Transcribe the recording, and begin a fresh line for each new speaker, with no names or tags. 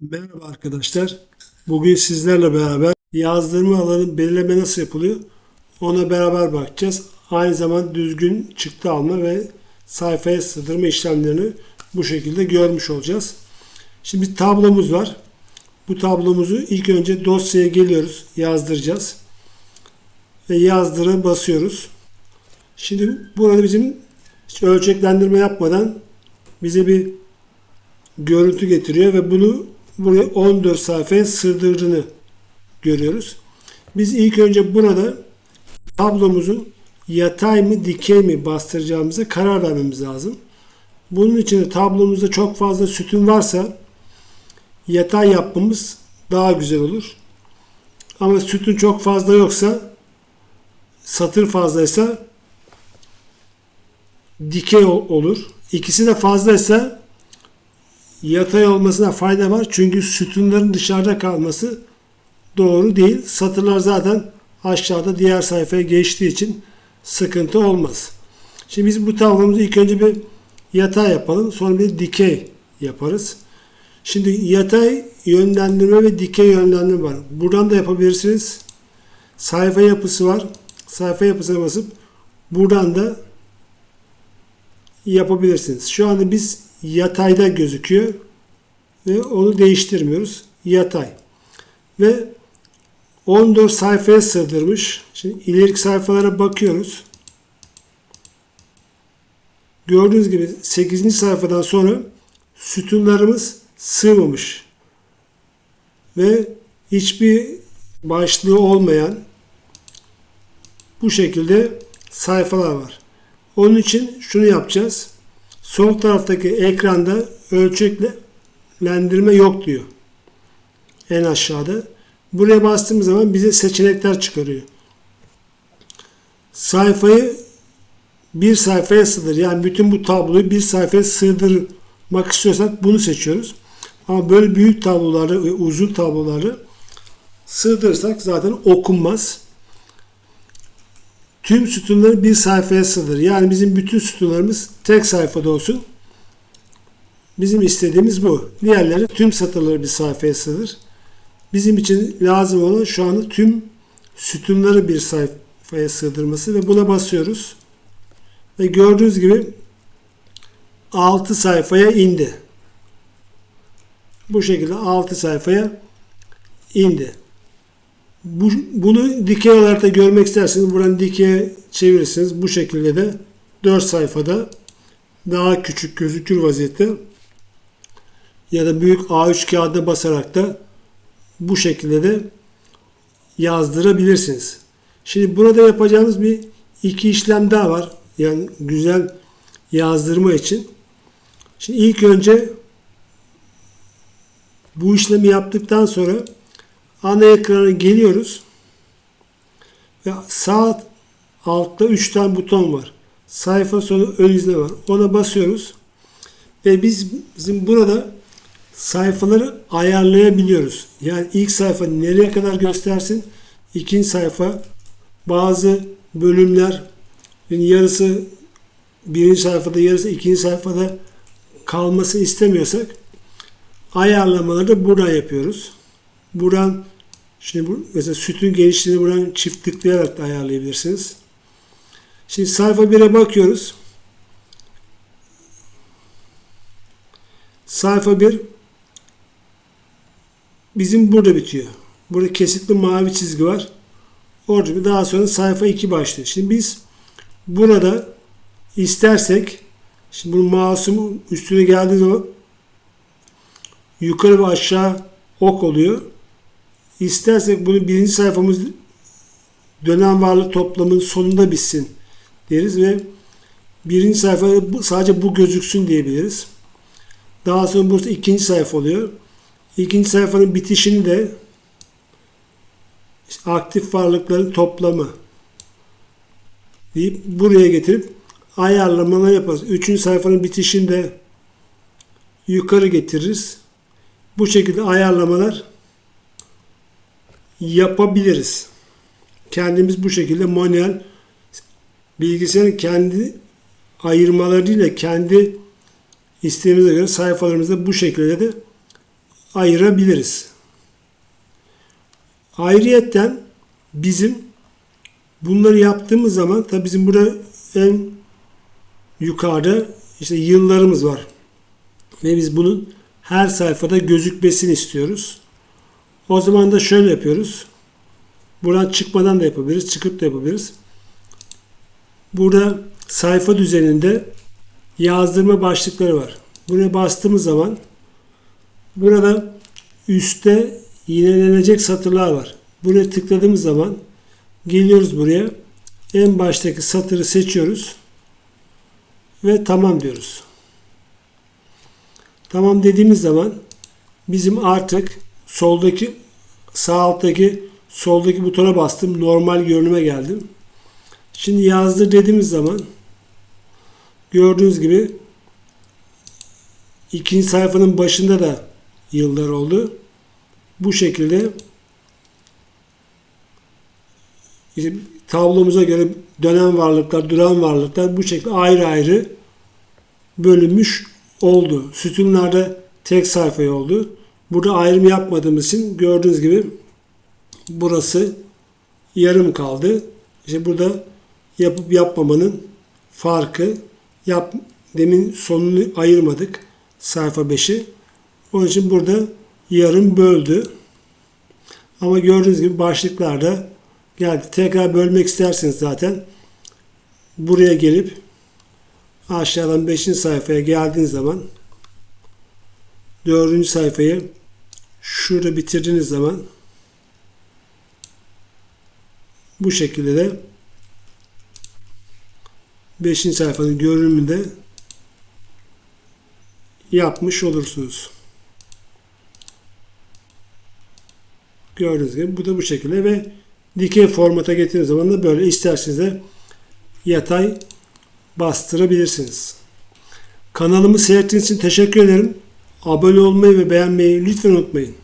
Merhaba arkadaşlar. Bugün sizlerle beraber yazdırma alanı belirleme nasıl yapılıyor ona beraber bakacağız. Aynı zamanda düzgün çıktı alma ve sayfaya sığdırma işlemlerini bu şekilde görmüş olacağız. Şimdi bir tablomuz var. Bu tablomuzu ilk önce dosyaya geliyoruz. Yazdıracağız. Ve yazdıra basıyoruz. Şimdi burada bizim hiç ölçeklendirme yapmadan bize bir görüntü getiriyor ve bunu buraya 14 sayfaya sığdırdığını görüyoruz. Biz ilk önce burada tablomuzun yatay mı dikey mi bastıracağımıza karar vermemiz lazım. Bunun için de tablomuzda çok fazla sütun varsa yatay yapmamız daha güzel olur. Ama sütun çok fazla yoksa satır fazlaysa dikey ol- olur. İkisi de fazlaysa yatay olmasına fayda var. Çünkü sütunların dışarıda kalması doğru değil. Satırlar zaten aşağıda diğer sayfaya geçtiği için sıkıntı olmaz. Şimdi biz bu tablomuzu ilk önce bir yatay yapalım. Sonra bir dikey yaparız. Şimdi yatay yönlendirme ve dikey yönlendirme var. Buradan da yapabilirsiniz. Sayfa yapısı var. Sayfa yapısına basıp buradan da yapabilirsiniz. Şu anda biz yatayda gözüküyor ve onu değiştirmiyoruz. Yatay. Ve 14 sayfaya sığdırmış. Şimdi ileriki sayfalara bakıyoruz. Gördüğünüz gibi 8. sayfadan sonra sütunlarımız sığmamış. Ve hiçbir başlığı olmayan bu şekilde sayfalar var. Onun için şunu yapacağız. Sol taraftaki ekranda ölçeklendirme yok diyor. En aşağıda. Buraya bastığımız zaman bize seçenekler çıkarıyor. Sayfayı bir sayfaya sığdır. Yani bütün bu tabloyu bir sayfaya sığdırmak istiyorsak bunu seçiyoruz. Ama böyle büyük tabloları uzun tabloları sığdırırsak zaten okunmaz. Tüm sütunları bir sayfaya sığdır. Yani bizim bütün sütunlarımız tek sayfada olsun. Bizim istediğimiz bu. Diğerleri tüm satırları bir sayfaya sığdır. Bizim için lazım olan şu anda tüm sütunları bir sayfaya sığdırması ve buna basıyoruz. Ve gördüğünüz gibi 6 sayfaya indi. Bu şekilde 6 sayfaya indi. Bu, bunu dikey olarak da görmek isterseniz buradan dikeye çevirirsiniz. Bu şekilde de 4 sayfada daha küçük gözükür vaziyette ya da büyük A3 kağıda basarak da bu şekilde de yazdırabilirsiniz. Şimdi burada yapacağımız bir iki işlem daha var. Yani güzel yazdırma için. Şimdi ilk önce bu işlemi yaptıktan sonra ana ekrana geliyoruz. Ve sağ altta 3 tane buton var. Sayfa sonu ön izle var. Ona basıyoruz. Ve biz bizim burada sayfaları ayarlayabiliyoruz. Yani ilk sayfa nereye kadar göstersin? İkinci sayfa bazı bölümler yarısı birinci sayfada yarısı ikinci sayfada kalması istemiyorsak ayarlamaları da buradan yapıyoruz. Buradan şimdi bu, mesela sütun genişliğini buradan çift tıklayarak da ayarlayabilirsiniz. Şimdi sayfa 1'e bakıyoruz. Sayfa 1 bizim burada bitiyor. Burada kesikli mavi çizgi var. Orada bir daha sonra sayfa 2 başlıyor. Şimdi biz burada istersek şimdi bu mouse'um üstüne geldiği zaman yukarı ve aşağı ok oluyor. İstersek bunu birinci sayfamız dönem varlık toplamının sonunda bitsin deriz ve birinci sayfa sadece bu gözüksün diyebiliriz. Daha sonra burası ikinci sayfa oluyor. İkinci sayfanın bitişini de işte aktif varlıkların toplamı deyip buraya getirip ayarlamalar yaparız. Üçüncü sayfanın bitişinde yukarı getiririz. Bu şekilde ayarlamalar yapabiliriz. Kendimiz bu şekilde manuel bilgisayarın kendi ayırmalarıyla kendi isteğimize göre sayfalarımızda bu şekilde de ayırabiliriz. Ayrıyetten bizim bunları yaptığımız zaman tabi bizim burada en yukarıda işte yıllarımız var. Ve biz bunun her sayfada gözükmesini istiyoruz. O zaman da şöyle yapıyoruz. Buradan çıkmadan da yapabiliriz. Çıkıp da yapabiliriz. Burada sayfa düzeninde yazdırma başlıkları var. Buraya bastığımız zaman burada üstte yinelenecek satırlar var. Buraya tıkladığımız zaman geliyoruz buraya. En baştaki satırı seçiyoruz ve tamam diyoruz. Tamam dediğimiz zaman bizim artık soldaki sağ alttaki soldaki butona bastım. Normal görünüme geldim. Şimdi yazdır dediğimiz zaman gördüğünüz gibi ikinci sayfanın başında da yıllar oldu. Bu şekilde tablomuza göre dönen varlıklar, duran varlıklar bu şekilde ayrı ayrı bölünmüş oldu. Sütunlarda tek sayfa oldu. Burada ayrım yapmadığımız için gördüğünüz gibi burası yarım kaldı. İşte burada yapıp yapmamanın farkı yap demin sonunu ayırmadık sayfa 5'i. Onun için burada yarım böldü. Ama gördüğünüz gibi başlıklarda geldi. Tekrar bölmek isterseniz zaten buraya gelip aşağıdan 5. sayfaya geldiğiniz zaman 4. sayfayı şurada bitirdiğiniz zaman bu şekilde de 5. sayfanın görünümünde yapmış olursunuz. Gördüğünüz gibi bu da bu şekilde ve dikey formata getirdiğiniz zaman da böyle isterseniz de yatay bastırabilirsiniz. Kanalımı seyrettiğiniz için teşekkür ederim. Abone olmayı ve beğenmeyi lütfen unutmayın.